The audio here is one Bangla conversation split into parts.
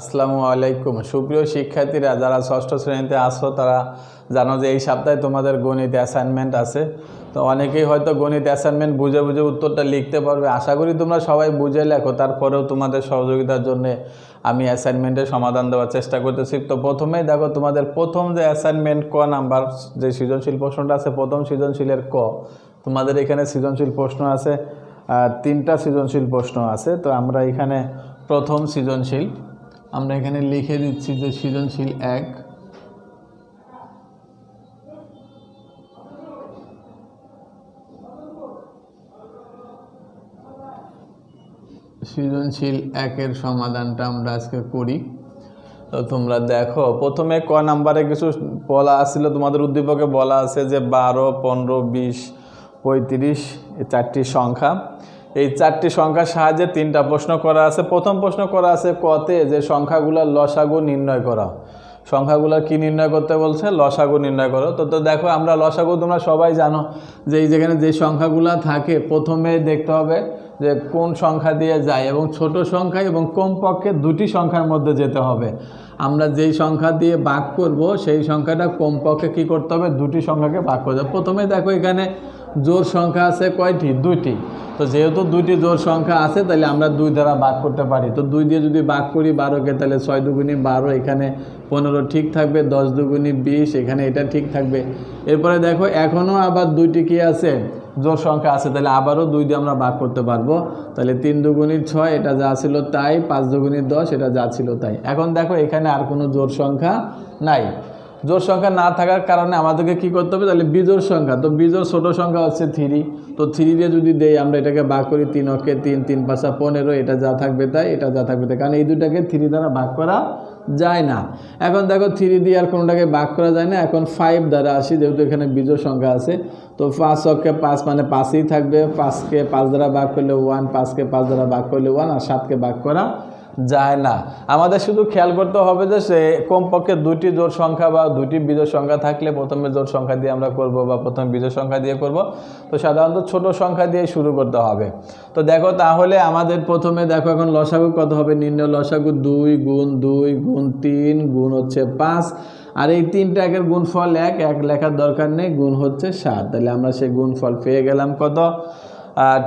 আসসালামু আলাইকুম। সুপ্রিয় শিক্ষার্থীরা, যারা ষষ্ঠ শ্রেণীতে আসো তারা জানো যে এই সপ্তাহে তোমাদের গণিত অ্যাসাইনমেন্ট আছে। তো অনেকেই হয়তো গণিত অ্যাসাইনমেন্ট বুঝে বুঝে উত্তরটা লিখতে পারবে। আশা করি তোমরা সবাই বুঝে লেখো, তারপরেও তোমাদের সহযোগিতার জন্য আমি অ্যাসাইনমেন্টের সমাধান দেওয়ার চেষ্টা করতেছি। তো প্রথমেই দেখো, তোমাদের প্রথম যে অ্যাসাইনমেন্ট ক নাম্বার, যে সৃজনশীল প্রশ্নটা আছে, প্রথম সৃজনশীলের ক। তোমাদের এখানে সৃজনশীল প্রশ্ন আছে তিনটা সৃজনশীল প্রশ্ন আছে। তো আমরা এখানে প্রথম সৃজনশীল আমরা এখানে লিখে দিচ্ছি যে সৃজনশীল এক। সৃজনশীল একের সমাধানটা আমরা আজকে করি। তো তোমরা দেখো, প্রথমে ক নাম্বারে কিছু বলা আছিল, তোমাদের উদ্দীপকে বলা আছে যে বারো, পনেরো, বিশ, পঁয়ত্রিশ চারটি সংখ্যা। এই চারটি সংখ্যার সাহায্যে তিনটা প্রশ্ন করা আছে। প্রথম প্রশ্ন করা আছে কতে যে সংখ্যাগুলোর লসাগু নির্ণয় করা। সংখ্যাগুলো কি নির্ণয় করতে বলছে? লসাগু নির্ণয় করো। তো তো দেখো, আমরা লসাগু তোমরা সবাই জানো যে এই যেখানে যে সংখ্যাগুলো থাকে, প্রথমে দেখতে হবে যে কোন সংখ্যা দিয়ে যায় এবং ছোট সংখ্যা এবং কমপক্ষে দুটি সংখ্যার মধ্যে যেতে হবে। আমরা যেই সংখ্যা দিয়ে ভাগ করব, সেই সংখ্যাটা কমপক্ষে কি করতে হবে? দুটি সংখ্যাকে ভাগ করতে হবে। প্রথমে দেখো এখানে জোর সংখ্যা আছে কয়টি? দুইটি। তো যেহেতু দুইটি জোর সংখ্যা আছে, তাহলে আমরা দুই দ্বারা ভাগ করতে পারি। তো দুই দিয়ে যদি ভাগ করি বারোকে, তাহলে ছয় দুগুণি বারো, এখানে পনেরো ঠিক থাকবে, দশ দুগুণি বিশ, এখানে এটা ঠিক থাকবে। এরপরে দেখো এখনও আবার দুইটি কি আছে? জোর সংখ্যা আছে, তাহলে আবারও দুই দিয়ে আমরা ভাগ করতে পারব। তাহলে তিন দুগুণির ছয়, এটা যা ছিল তাই, পাঁচ দুগুণির দশ, এটা যা ছিল তাই। এখন দেখো, এখানে আর কোনো জোর সংখ্যা নাই। জোর সংখ্যা না থাকার কারণে আমাদেরকে কি করতে হবে? তাহলে বিজোর সংখ্যা। তো বিজোর ছোট সংখ্যা হচ্ছে থ্রি তো থ্রি দিয়ে যদি দেই, আমরা এটাকে ভাগ করি তিন অকে তিন তিন পাঁচা পনেরো, এটা যা থাকবে তাই, এটা যা থাকবে তাই। কারণ এই দুটাকে থ্রি দ্বারা ভাগ করা যায় না। এখন দেখো থ্রি দিয়ে আর কোনোটাকে ভাগ করা যায় না। এখন ফাইভ দ্বারা আসি, যেহেতু এখানে বিজোর সংখ্যা আছে। তো পাঁচ অকে পাঁচ মানে পাঁচই থাকবে। পাঁচকে পাঁচ দ্বারা ভাগ করলে ওয়ান পাঁচকে পাঁচ দ্বারা ভাগ করলে ওয়ান আর সাতকে ভাগ করা যায় না। আমাদের শুধু খেয়াল করতে হবে যে সে কমপক্ষে দুটি জোড় সংখ্যা বা দুটি বিজোড় সংখ্যা থাকলে প্রথমে জোড় সংখ্যা দিয়ে আমরা করব বা প্রথমে বিজোড় সংখ্যা দিয়ে করব। তো সাধারণত ছোট সংখ্যা দিয়ে শুরু করতে হবে। তো দেখো তাহলে আমাদের প্রথমে দেখো এখন লসাগু কত হবে? নিম্ন লসাগু দুই গুণ দুই গুণ তিন গুণ হচ্ছে পাঁচ। আর এই তিনটা একের গুণফল এক এক লেখার দরকার নেই, গুণ হচ্ছে সাত। তাহলে আমরা সেই গুণফল পেয়ে গেলাম কত?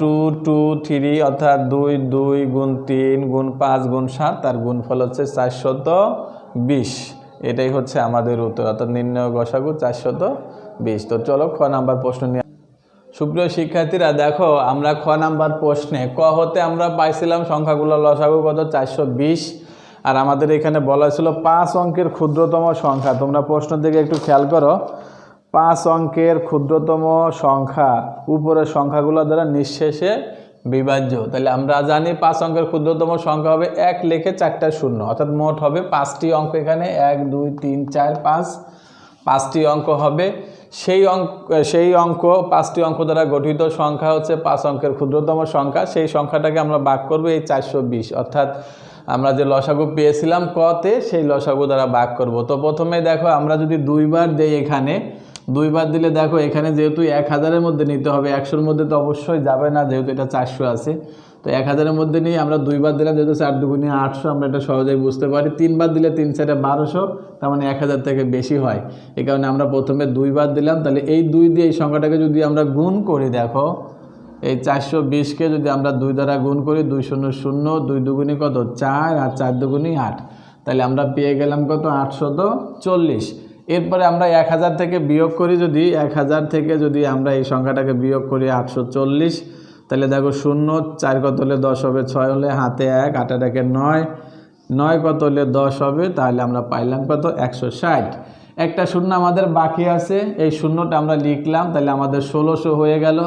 টু টু, থ্রি, অর্থাৎ দুই দুই, গুণ তিন, গুণ পাঁচ, গুণ সাত, তার গুণফল হচ্ছে চারশত বিশ এটাই হচ্ছে আমাদের উত্তর, অর্থাৎ নির্ণয় গসাগু চারশত বিশ তো চলো খ নাম্বার প্রশ্ন নিয়ে সুপ্রিয় শিক্ষার্থীরা, দেখো, আমরা খ নাম্বার প্রশ্নে, ক হতে আমরা পাইছিলাম সংখ্যাগুলো লসাগু কত? চারশো বিশ আর আমাদের এখানে বলা ছিল পাঁচ অঙ্কের ক্ষুদ্রতম সংখ্যা। তোমরা প্রশ্ন দিকে একটু খেয়াল করো। পাঁচ অঙ্কের ক্ষুদ্রতম সংখ্যা, উপরের সংখ্যাগুলো দ্বারা নিঃশেষে বিভাজ্য। তাহলে আমরা জানি পাঁচ অঙ্কের ক্ষুদ্রতম সংখ্যা হবে এক লেখে চারটা শূন্য, অর্থাৎ মোট হবে পাঁচটি অঙ্ক এখানে, এক, দুই, তিন, চার, পাঁচ। পাঁচটি অঙ্ক হবে, সেই অঙ্ক সেই অঙ্ক, পাঁচটি অঙ্ক দ্বারা গঠিত সংখ্যা হচ্ছে পাঁচ অঙ্কের ক্ষুদ্রতম সংখ্যা। সেই সংখ্যাটাকে আমরা বাক করব এই চারশো বিশ, অর্থাৎ আমরা যে লসাগু পেয়েছিলাম কতে, সেই লসাগু দ্বারা ভাগ করব। তো প্রথমে দেখো আমরা যদি দুইবার দেই এখানে দুইবার দিলে দেখো, এখানে যেহেতু এক হাজারের মধ্যে নিতে হবে, একশোর মধ্যে তো অবশ্যই যাবে না, যেহেতু এটা চারশো আছে। তো এক হাজারের মধ্যে নিয়ে আমরা দুইবার দিলাম, যেহেতু চার দুগুণে আটশো, আমরা এটা সহজেই বুঝতে পারি। তিনবার দিলে তিন চারে বারোশো, তার মানে এক হাজার থেকে বেশি হয়। এই কারণে আমরা প্রথমে দুইবার দিলাম, তাহলে এই দুই দিয়ে এই সংখ্যাটাকে যদি আমরা গুণ করি, দেখো, এই চারশো বিশকে যদি আমরা দুই দ্বারা গুণ করি, দুই শূন্য শূন্য, দুই দুগুণি কত? চার আর চার দুগুণি আট। তাহলে আমরা পেয়ে গেলাম কত? আটশত চল্লিশ। এরপরে আমরা এক হাজার থেকে বিয়োগ করি যদি, এক হাজার থেকে যদি আমরা এই সংখ্যাটাকে বিয়োগ করি আটশো চল্লিশ, তাহলে দেখো শূন্য, চার কত হলে দশ হবে, ছয় হলে হাতে এক আটের একে নয় নয় কত হলে দশ হবে, তাহলে আমরা পাইলাম কত? একশো ষাট। একটা শূন্য আমাদের বাকি আছে, এই শূন্যটা আমরা লিখলাম, তাহলে আমাদের ষোলোশো হয়ে গেল।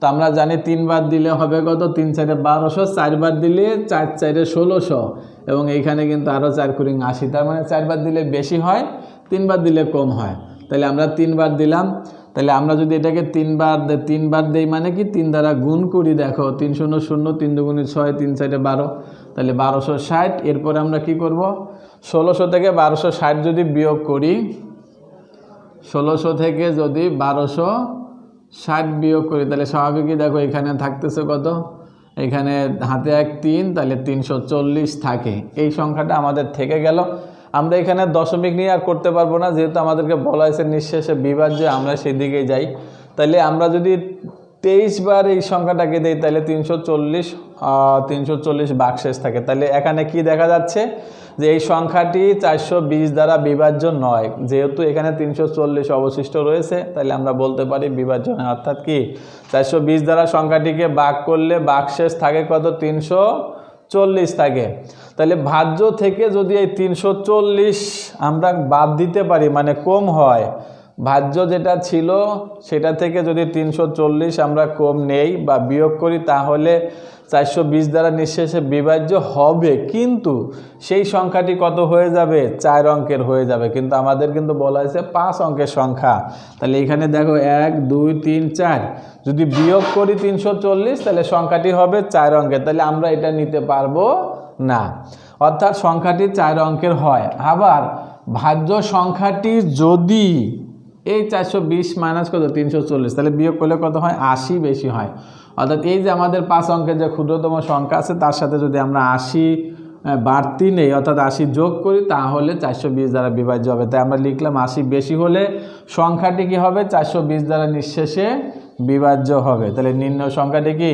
তো আমরা জানি তিনবার দিলে হবে কত? তিন চারে বারোশো চারবার দিলে চার চারে ষোলোশো। এবং এইখানে কিন্তু আরও চার কুড়ি আশি, তার মানে চারবার দিলে বেশি হয়। তিনবার দিলে কম হয়। তাহলে আমরা তিনবার দিলাম। তাহলে আমরা যদি এটাকে তিনবার তিনবার দেই মানে কি? তিন দ্বারা গুণ করি, দেখো, তিন শূন্য শূন্য, তিন দুগুণে ছয়, তিন চারে বারো। তাহলে বারোশো ষাট। এরপরে আমরা কি করব? ষোলোশো থেকে বারোশো ষাট যদি বিয়োগ করি, ষোলোশো থেকে যদি বারোশো ষাট বিয়োগ করি, তাহলে স্বাভাবিকই দেখো এখানে থাকতেছে কত? এখানে হাতে এক তিন, তাহলে তিনশো চল্লিশ থাকে। এই সংখ্যাটা আমাদের থেকে গেল। আমরা এখানে দশমিক নিয়ে আর করতে পারব না, যেহেতু আমাদেরকে বলা হয়েছে নিঃশেষে বিভাজ্য আমরা সেই দিকেই যাই। তাহলে আমরা যদি তেইশ বার এই সংখ্যাটাকে দিই তাহলে তিনশো চল্লিশ তিনশো চল্লিশ বাকশেষ থাকে। তাহলে এখানে কি দেখা যাচ্ছে? যে এই সংখ্যাটি চারশো বিশ দ্বারা বিভাজ্য নয়। যেহেতু এখানে তিনশো চল্লিশ অবশিষ্ট রয়েছে তাহলে আমরা বলতে পারি বিভাজ্য নয়। অর্থাৎ কি? চারশো বিশ দ্বারা সংখ্যাটিকে বাক করলে বাকশেষ থাকে কত? তিনশো চল্লিশ থাকে। তাহলে ভাজ্য থেকে যদি এই তিনশো চল্লিশ আমরা বাদ দিতে পারি মানে কম হয় ভাজ্য যেটা ছিল, সেটা থেকে যদি তিনশো চল্লিশ আমরা কম নেই বা বিয়োগ করি, তাহলে চারশো বিশ দ্বারা নিঃশেষে বিভাজ্য হবে। কিন্তু সেই সংখ্যাটি কত হয়ে যাবে? চার অঙ্কের হয়ে যাবে। কিন্তু আমাদের কিন্তু বলা হয়েছে পাঁচ অঙ্কের সংখ্যা। তাহলে এখানে দেখো এক, দুই, তিন, চার। যদি বিয়োগ করি তিনশো চল্লিশ, তাহলে সংখ্যাটি হবে চার অঙ্কের। তাহলে আমরা এটা নিতে পারব না। অর্থাৎ সংখ্যাটি চার অঙ্কের হয়। আবার ভাজ্য সংখ্যাটি যদি এই চারশো বিশ মাইনাস কত? তিনশো চল্লিশ। তাহলে বিয়োগ করলে কত হয়? আশি বেশি হয়। অর্থাৎ এই যে আমাদের পাঁচ অঙ্কের যে ক্ষুদ্রতম সংখ্যা আছে, তার সাথে যদি আমরা আশি বাড়তি নেই, অর্থাৎ আশি যোগ করি, তাহলে চারশো বিশ দ্বারা বিভাজ্য হবে। তাই আমরা লিখলাম আশি বেশি হলে সংখ্যাটি কি হবে? চারশো বিশ দ্বারা নিঃশেষে বিভাজ্য হবে। তাহলে নিম্ন সংখ্যাটি কি?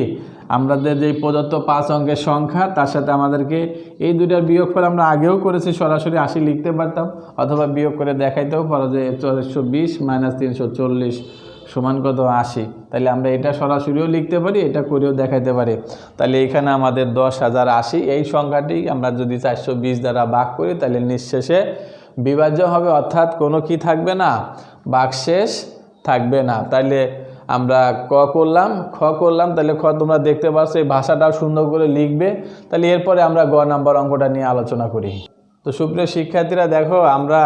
আমাদের যেই প্রদত্ত পাঁচ অঙ্কের সংখ্যা, তার সাথে আমাদেরকে এই দুইটার বিয়োগফল আমরা আগেও করেছি, সরাসরি আশি লিখতে পারতাম, অথবা বিয়োগ করে দেখাইতেও পারো যে চারশো বিশ মাইনাস তিনশো চল্লিশ সমান কত আশি। তাহলে আমরা এটা সরাসরিও লিখতে পারি, এটা করেও দেখাইতে পারি। তাহলে এখানে আমাদের দশ হাজার আশি, এই সংখ্যাটি আমরা যদি চারশো বিশ দ্বারা ভাগ করি তাহলে নিঃশেষে বিভাজ্য হবে, অর্থাৎ কোনো কি থাকবে না? বাকশেষ থাকবে না। তাইলে আমরা ক করলাম, খ করলাম, তাহলে খ তোমরা দেখতে পাচ্ছ এই ভাষাটাও সুন্দর করে লিখবে। তাহলে এরপরে আমরা গ নাম্বার অঙ্কটা নিয়ে আলোচনা করি। তো সুপ্রিয় শিক্ষার্থীরা, দেখো, আমরা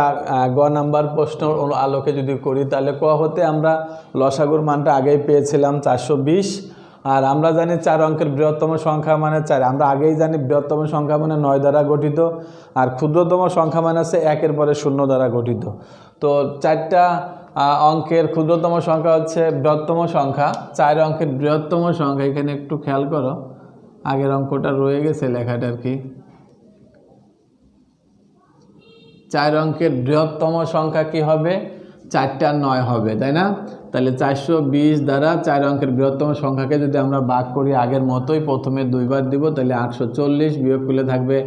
গ নাম্বার প্রশ্ন আলোকে যদি করি, তাহলে ক হতে আমরা লসাগুর মানটা আগেই পেয়েছিলাম চারশো বিশ। আর আমরা জানি চার অঙ্কের বৃহত্তম সংখ্যা মানে চার। আমরা আগেই জানি বৃহত্তম সংখ্যা মানে নয় দ্বারা গঠিত, আর ক্ষুদ্রতম সংখ্যা মানে আছে একের পরে শূন্য দ্বারা গঠিত। তো চারটা অঙ্কের ক্ষুদ্রতম সংখ্যা হচ্ছে বৃহত্তম সংখ্যা। চার অঙ্কের বৃহত্তম সংখ্যা, এখানে একটু খেয়াল করো। আগের অঙ্কটা রয়ে গেছে লেখাটা আর কি। চার অঙ্কের বৃহত্তম সংখ্যা কি হবে? চারটা নয় হবে, তাই না? তাহলে চারশো বিশ দ্বারা চার অঙ্কের বৃহত্তম সংখ্যাকে যদি আমরা ভাগ করি আগের মতোই প্রথমে দুইবার দিব, তাহলে আটশো চল্লিশ বিয়োগ করলে থাকবে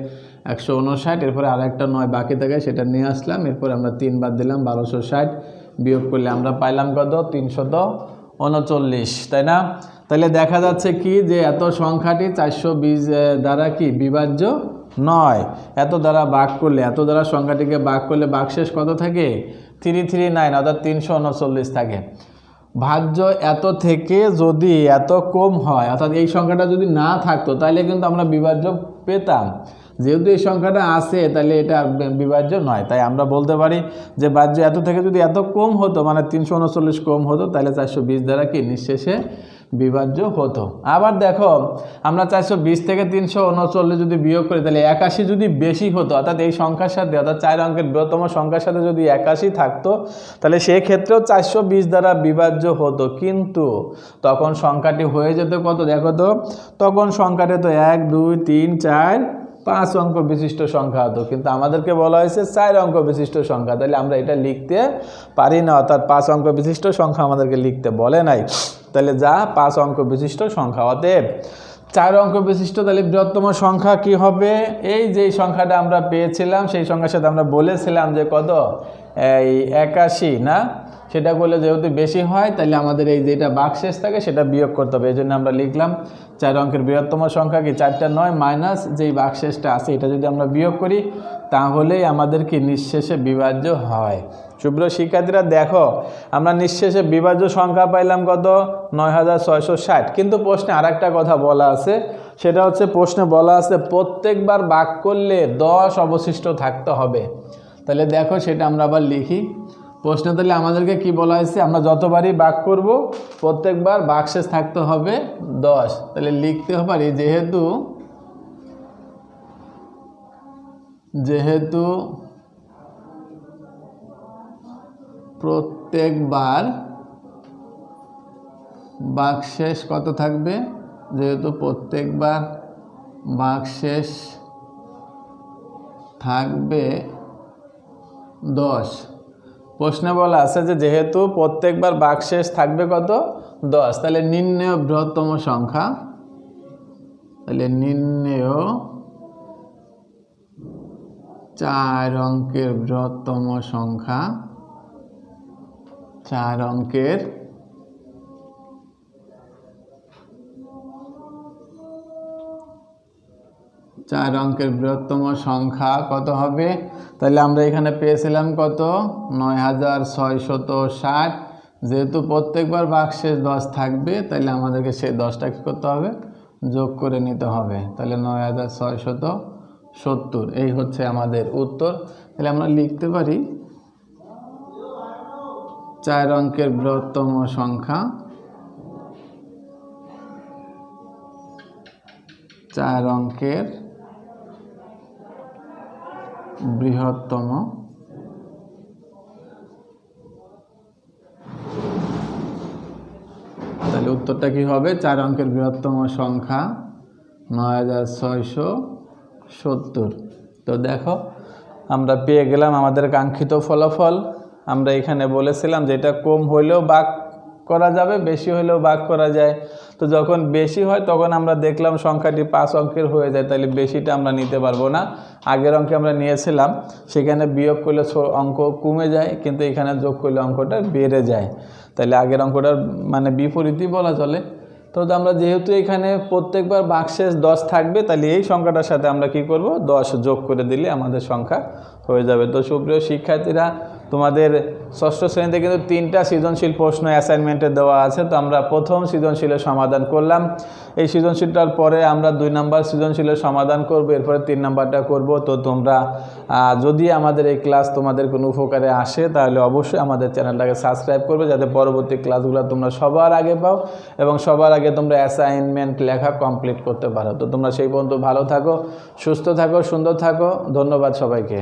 একশো উনষাট, এরপরে আর একটা নয় বাকি থাকে সেটা নিয়ে আসলাম, এরপর আমরা তিনবার দিলাম বারোশো ষাট বিয়োগ করলে আমরা পাইলাম কত? তিনশত উনচল্লিশ, তাই না? তাহলে দেখা যাচ্ছে কি যে এত সংখ্যাটি চারশো বিশ দ্বারা কি বিভাজ্য নয়? এত দ্বারা বাক করলে, এত দ্বারা সংখ্যাটিকে বাক করলে বাকশেষ কত থাকে? থ্রি থ্রি নাইন অর্থাৎ তিনশো উনচল্লিশ থাকে। ভাজ্য এত থেকে যদি এত কম হয়, অর্থাৎ এই সংখ্যাটা যদি না থাকতো, তাহলে কিন্তু আমরা বিভাজ্য পেতাম। যেহেতু এই সংখ্যাটা আছে, তাহলে এটা বিভাজ্য নয়। তাই আমরা বলতে পারি যে বাহ্য এত থেকে যদি এত কম হতো মানে তিনশো উনচল্লিশ কম হতো, তাহলে চারশো বিশ দ্বারা কি নিঃশেষে বিভাজ্য হতো। আবার দেখো, আমরা চারশো বিশ থেকে তিনশো উনচল্লিশ যদি বিয়োগ করি, তাহলে একাশি যদি বেশি হতো, অর্থাৎ এই সংখ্যার সাথে, অর্থাৎ চার অঙ্কের বৃহত্তম সংখ্যার সাথে যদি একাশি থাকতো, তাহলে সেই ক্ষেত্রেও চারশো বিশ দ্বারা বিভাজ্য হতো। কিন্তু তখন সংখ্যাটি হয়ে যেত কত? দেখো তো, তখন সংখ্যাটি তো এক, দুই, তিন, চার, পাঁচ অঙ্ক বিশিষ্ট সংখ্যা হতো। কিন্তু আমাদেরকে বলা হয়েছে চার অঙ্ক বিশিষ্ট সংখ্যা। তাহলে আমরা এটা লিখতে পারি না, অর্থাৎ পাঁচ অঙ্ক বিশিষ্ট সংখ্যা আমাদেরকে লিখতে বলে নাই। তাহলে যা, পাঁচ অঙ্ক বিশিষ্ট সংখ্যা, অতএব চার অঙ্ক বিশিষ্ট, তাহলে বৃহত্তম সংখ্যা কি হবে? এই যে সংখ্যাটা আমরা পেয়েছিলাম, সেই সংখ্যার সাথে আমরা বলেছিলাম যে কত? এই একাশি, না? সেটা করলে যেহেতু বেশি হয় তাহলে আমাদের এই যেটা বাকশেষ থাকে সেটা বিয়োগ করতে হবে। এই জন্য আমরা লিখলাম চার অঙ্কের বৃহত্তম সংখ্যা কি চারটা নয় মাইনাস যেই বাকশেষটা আছে, এটা যদি আমরা বিয়োগ করি, তাহলেই আমাদের কি নিঃশেষে বিভাজ্য হয়। শুভ্র শিক্ষার্থীরা, দেখো, আমরা নিঃশেষে বিভাজ্য সংখ্যা পাইলাম কত? নয় হাজার ছয়শো ষাট। কিন্তু প্রশ্নে আরেকটা কথা বলা আছে, সেটা হচ্ছে প্রশ্নে বলা আছে, প্রত্যেকবার বাক করলে দশ অবশিষ্ট থাকতে হবে। তাহলে দেখো, সেটা আমরা আবার লিখি। প্রশ্নে তাহলে আমাদেরকে কি বলা হয়েছে? আমরা যতবারই বাক করব, প্রত্যেকবার বাক্সেস থাকতে হবে দশ। তাহলে লিখতে পারি যেহেতু যেহেতু প্রত্যেকবার বাক্সেস কত থাকবে? যেহেতু প্রত্যেকবার বাকশেষ থাকবে দশ। প্রশ্নে বলা আছে যে যেহেতু প্রত্যেকবার বাকশেষ থাকবে কত? দশ। তাহলে নির্ণেয় বৃহত্তম সংখ্যা। তাহলে নির্ণেয় চার অঙ্কের বৃহত্তম সংখ্যা। চার অঙ্কের চার অঙ্কের বৃহত্তম সংখ্যা কত হবে? তাহলে আমরা এখানে পেয়েছিলাম কত? নয় হাজার ছয়শত ষাট। যেহেতু প্রত্যেকবার বাক্সে দশ থাকবে, তাহলে আমাদেরকে সেই দশটা কী করতে হবে? যোগ করে নিতে হবে। তাহলে নয় হাজার ছয়শত সত্তর। এই হচ্ছে আমাদের উত্তর। তাহলে আমরা লিখতে পারি, চার অঙ্কের বৃহত্তম সংখ্যা, চার অঙ্কের বৃহত্তম। তাহলে উত্তরটা কি হবে? চার অঙ্কের বৃহত্তম সংখ্যা নয় হাজার ছয়শো সত্তর। তো দেখো, আমরা পেয়ে গেলাম আমাদের কাঙ্ক্ষিত ফলাফল। আমরা এখানে বলেছিলাম যে এটা কম হইলেও বাক করা যাবে, বেশি হলেও ভাগ করা যায়। তো যখন বেশি হয়, তখন আমরা দেখলাম সংখ্যাটি পাঁচ অঙ্কের হয়ে যায়, তাহলে বেশিটা আমরা নিতে পারব না। আগের অঙ্কে আমরা নিয়েছিলাম, সেখানে বিয়োগ করলে অঙ্ক কমে যায়, কিন্তু এখানে যোগ করলে অঙ্কটা বেড়ে যায়। তাহলে আগের অঙ্কটার মানে বিপরীতই বলা চলে। তো আমরা যেহেতু এখানে প্রত্যেকবার বাক্সেস দশ থাকবে, তাহলে এই সংখ্যাটার সাথে আমরা কি করব? দশ যোগ করে দিলে আমাদের সংখ্যা হয়ে যাবে। তো সুপ্রিয় শিক্ষার্থীরা তোমাদের ষষ্ঠ শ্রেণীতে কিন্তু তিনটা সৃজনশীল প্রশ্ন অ্যাসাইনমেন্টে দেওয়া আছে, তো আমরা প্রথম সৃজনশীলের সমাধান করলাম। এই সৃজনশীলটার পরে আমরা দুই নাম্বার সৃজনশীলের সমাধান করব, এরপরে তিন নাম্বারটা করব। তো তোমরা যদি আমাদের এই ক্লাস তোমাদের কোনো উপকারে আসে, তাহলে অবশ্যই আমাদের চ্যানেলটাকে সাবস্ক্রাইব করবে, যাতে পরবর্তী ক্লাসগুলো তোমরা সবার আগে পাও এবং সবার আগে তোমরা অ্যাসাইনমেন্ট লেখা কমপ্লিট করতে পারো। তো তোমরা সেই পর্যন্ত ভালো থাকো, সুস্থ থাকো, সুন্দর থাকো। ধন্যবাদ সবাইকে।